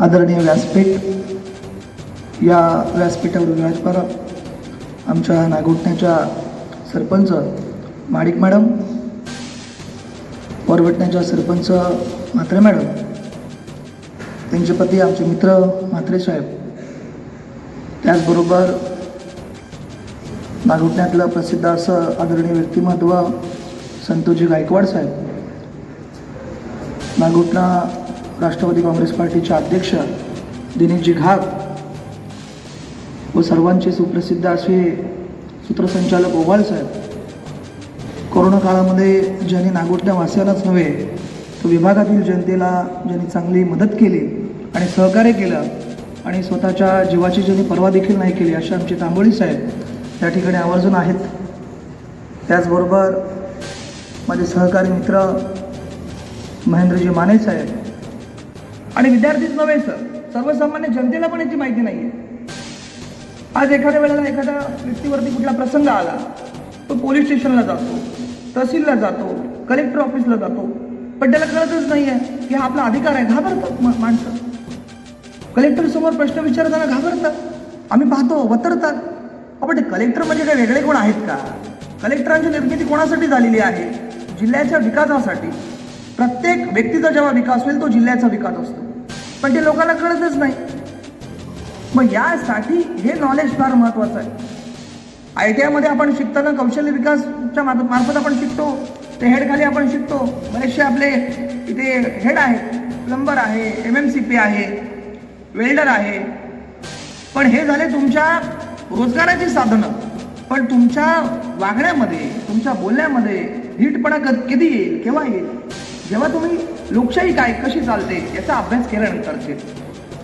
आदरणीय व्यासपीठ या व्यासपीठावर विराजमान आमच्या नागोठण्याच्या सरपंच माडिक मॅडम वरवटण्याच्या सरपंच म्हात्रे मॅडम त्यांचे पती आमचे मित्र म्हात्रे साहेब त्याचबरोबर नागोठण्यातलं प्रसिद्ध असं आदरणीय व्यक्तिमत्व संतोजी गायकवाड साहेब. नागोठणा राष्ट्रवादी काँग्रेस पार्टीचे अध्यक्ष दिनेशजी घाग व सर्वांचे सुप्रसिद्ध असे सूत्रसंचालक ओवाल साहेब. कोरोना काळामध्ये ज्यांनी नागोठण्या वासियालाच नव्हे तर विभागातील जनतेला ज्यांनी चांगली मदत केली आणि सहकार्य केलं आणि स्वतःच्या जीवाची ज्यांनी पर्वा देखील नाही केली असे आमचे तांबोळी साहेब त्या ठिकाणी आवर्जून आहेत. त्याचबरोबर माझे सहकारी मित्र महेंद्रजी माने साहेब आणि विद्यार्थीच नव्हे सर. सर्वसामान्य जनतेला पण याची माहिती नाही आहे आज एखाद्या वेळेला एखाद्या व्यक्तीवरती कुठला प्रसंग आला तो पोलीस स्टेशनला जातो तहसीलला जातो कलेक्टर ऑफिसला जातो पण त्याला कळतच नाही आहे की हा आपला अधिकार आहे. घाबरतात माणसं. कलेक्टर समोर प्रश्न विचारताना घाबरतात. आम्ही पाहतो वतरतात. आपण ते कलेक्टर म्हणजे काय? वेगळे कोण आहेत का? कलेक्टरांची निर्मिती कोणासाठी झालेली आहे? जिल्ह्याच्या विकासासाठी. प्रत्येक व्यक्तीचा जेव्हा विकास होईल तो जिल्ह्याचा विकास असतो. पण ते लोकांना कळतच नाही. मग यासाठी हे नॉलेज फार महत्वाचं आहे. आय टी आयमध्ये आपण शिकताना कौशल्य विकासच्या मार्फत आपण शिकतो. ते हेडखाली आपण शिकतो. बरेचसे आपले इथे हेड आहेत. प्लंबर आहे एम एम सी पी आहे वेल्डर आहे. पण हे झाले तुमच्या रोजगाराची साधनं. पण तुमच्या वागण्यामध्ये तुमच्या बोलण्यामध्ये धीटपणा क- कधी येईल केव्हा येईल? जेव्हा तुम्ही लोकशाही काय कशी चालते याचा अभ्यास केल्यानंतर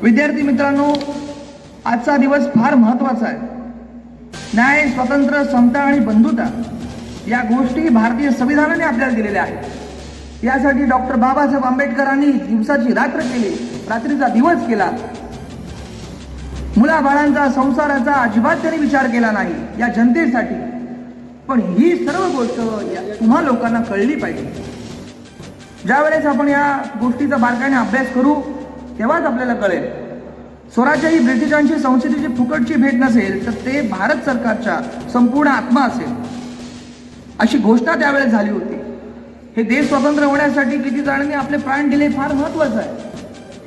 विद्यार्थी मित्रांनो आजचा दिवस फार महत्त्वाचा आहे. न्याय स्वातंत्र्य समता आणि बंधुता या गोष्टी भारतीय संविधानाने आपल्याला दिलेल्या आहेत. यासाठी डॉक्टर बाबासाहेब आंबेडकरांनी दिवसाची रात्र केली रात्रीचा दिवस केला. मुलाबाळांचा संसाराचा अजिबात त्यांनी विचार केला नाही या जनतेसाठी. पण ही सर्व गोष्ट तुम्हा लोकांना कळली पाहिजे. ज्यावेळेस आपण या गोष्टीचा बारकाईने अभ्यास करू तेव्हाच आपल्याला कळेल. स्वराज्य ही ब्रिटिशांची संसदेची फुकटची भेट नसेल तर ते भारत सरकारच्या संपूर्ण आत्मा असेल. अशी घोषणा त्यावेळेस झाली होती. हे देश स्वतंत्र होण्यासाठी किती जणांनी आपले प्राण दिले फार महत्वाचं आहे.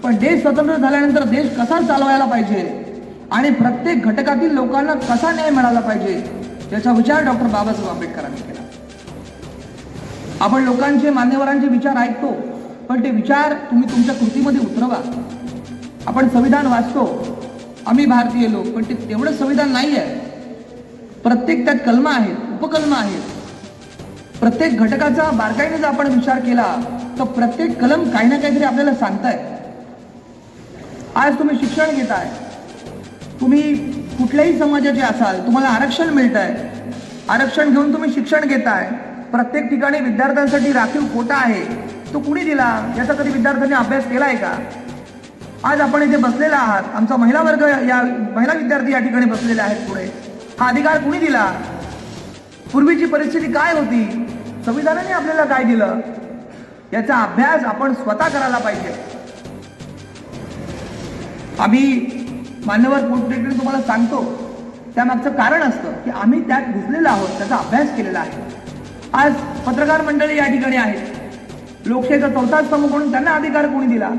पण देश स्वतंत्र झाल्यानंतर देश कसा चालवायला पाहिजे? आणि प्रत्येक घटकातील लोकांना कसा न्याय मिळाला पाहिजे? याचा विचार डॉक्टर बाबासाहेब आंबेडकरांनी केला. आपण लोकांचे मान्यवरांचे विचार ऐकतो पण ते विचार तुम्ही तुमच्या कृतीमध्ये उतरवा. आपण संविधान वाचतो. आम्ही भारतीय लोक पण ते तेवढं संविधान नाही आहे प्रत्येक त्यात कलमा आहेत उपकलम आहेत. प्रत्येक घटकाचा बारकाईने जर आपण विचार केला तर प्रत्येक कलम काही ना काहीतरी आपल्याला सांगताय. आज तुम्ही शिक्षण घेताय. तुम्ही कुठल्याही समाजाचे असाल तुम्हाला आरक्षण मिळत आहे आरक्षण घेऊन तुम्ही शिक्षण घेताय. प्रत्येक ठिकाणी विद्यार्थ्यांसाठी राखीव कोटा आहे. तो कुणी दिला? याचा कधी विद्यार्थ्यांनी अभ्यास केलाय का? आज आपण इथे बसलेला आहात. आमचा महिला वर्ग या महिला विद्यार्थी या ठिकाणी बसलेले आहेत पुढे. हा अधिकार कुणी दिला? पूर्वीची परिस्थिती काय होती? संविधानाने आपल्याला काय दिलं? याचा अभ्यास आपण स्वतः करायला पाहिजे. आम्ही मान्यवर पोटटेकडे तुम्हाला सांगतो. त्यामागचं कारण असतं की आम्ही त्यात घुसलेलो आहोत. त्याचा अभ्यास केलेला आहे. आज पत्रकार मंडळी या ठिकाणी आहेत. लोकशाहीचा चौथा स्तंभ म्हणून त्यांना अधिकार कोणी दिला?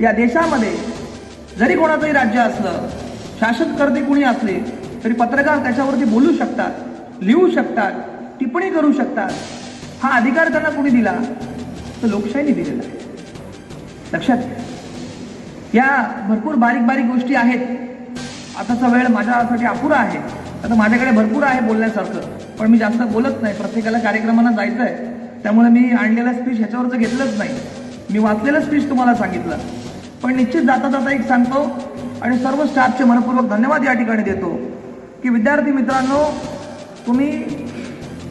या देशामध्ये जरी कोणाचंही राज्य असलं शासनकर्ते कुणी असले तरी पत्रकार त्याच्यावरती बोलू शकतात लिहू शकतात टिप्पणी करू शकतात. हा अधिकार त्यांना कुणी दिला? तर लोकशाहीने दिलेला आहे. लक्षात घ्या. या भरपूर बारीक बारीक गोष्टी आहेत. आताचा वेळ माझ्यासाठी अपुरा आहे. आता माझ्याकडे भरपूर आहे बोलण्यासारखं. पण मी जास्त बोलत नाही. प्रत्येकाला कार्यक्रमांना जायचं आहे त्यामुळे मी आणलेला स्पीच ह्याच्यावरचं घेतलंच नाही. मी वाचलेलं स्पीच तुम्हाला सांगितलं. पण निश्चित जाता जाता एक सांगतो आणि सर्व स्टाफचे मनपूर्वक धन्यवाद या ठिकाणी देतो की विद्यार्थी मित्रांनो तुम्ही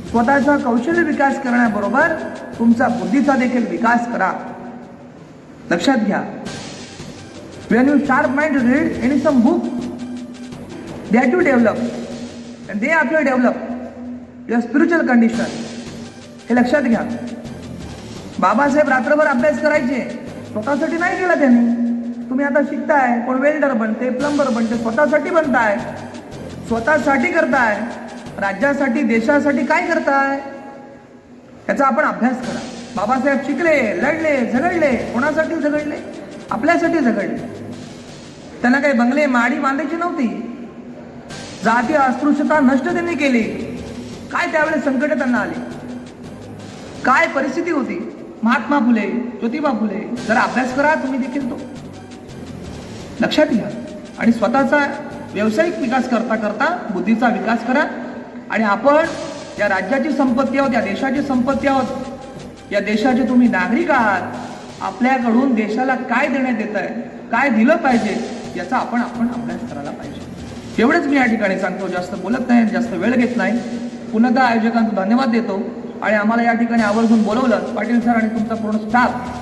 स्वतःचा कौशल्य विकास करण्याबरोबर तुमचा बुद्धीचा देखील विकास करा. लक्षात घ्या. When you sharp mind read any some book the to develop the आपलं डेव्हलप युअर स्पिरिच्युअल कंडिशन हे लक्षात घ्या. बाबासाहेब रात्रभर अभ्यास करायचे. स्वतःसाठी नाही केला त्यांनी. तुम्ही आता शिकताय कोण वेल्डर बनते प्लंबर बनते स्वतःसाठी बनताय. स्वतःसाठी करताय. राज्यासाठी देशासाठी काय करताय? याचा आपण अभ्यास करा. बाबासाहेब शिकले लढले झगडले. कोणासाठी झगडले? आपल्यासाठी झगडले. त्यांना काही बंगले माडी बांधायची नव्हती. जाती अस्पृश्यता नष्ट त्यांनी केली. काय त्यावेळेस संकट त्यांना आले? काय परिस्थिती होती? महात्मा फुले ज्योतिबा फुले जरा अभ्यास करा तुम्ही देखील तो. लक्षात घ्या. आणि स्वतःचा व्यावसायिक विकास करता करता बुद्धीचा विकास करा. आणि आपण या राज्याची संपत्ती आहोत या देशाची संपत्ती आहोत. या देशाचे तुम्ही नागरिक आहात. आपल्याकडून देशाला काय देण्यात येत आहे काय दिलं पाहिजे याचा आपण आपण अभ्यास करायला पाहिजे. एवढंच मी या ठिकाणी सांगतो. जास्त बोलत नाही जास्त वेळ घेत नाही. पुन्हा आयोजकांचा धन्यवाद देतो. आणि आम्हाला या ठिकाणी आवर्जून बोलवलं पाटील सर आणि तुमचा पूर्ण स्टाफ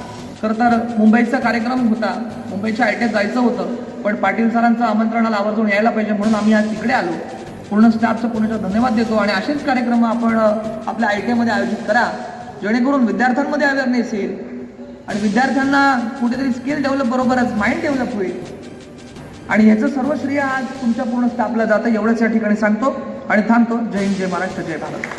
खरं तर मुंबईचा कार्यक्रम होता मुंबईच्या आय जायचं होतं पण पाटील सरांचं आमंत्रणाला आवर्जून यायला पाहिजे म्हणून आम्ही आज तिकडे आलो. पूर्ण स्टाफचा पुण्याचा धन्यवाद देतो आणि असेच कार्यक्रम आपण आपल्या आय टी आयमध्ये आयोजित करा. जेणेकरून विद्यार्थ्यांमध्ये अवेअरनेस येईल. आणि विद्यार्थ्यांना कुठेतरी स्किल डेव्हलप बरोबरच माइंड डेव्हलप होईल. आणि याचं सर्व श्रेय आज तुमच्या पूर्ण स्टाफला जातं एवढंच या ठिकाणी सांगतो. आणि थांबतो. जय हिंद जय महाराष्ट्र जय भारत.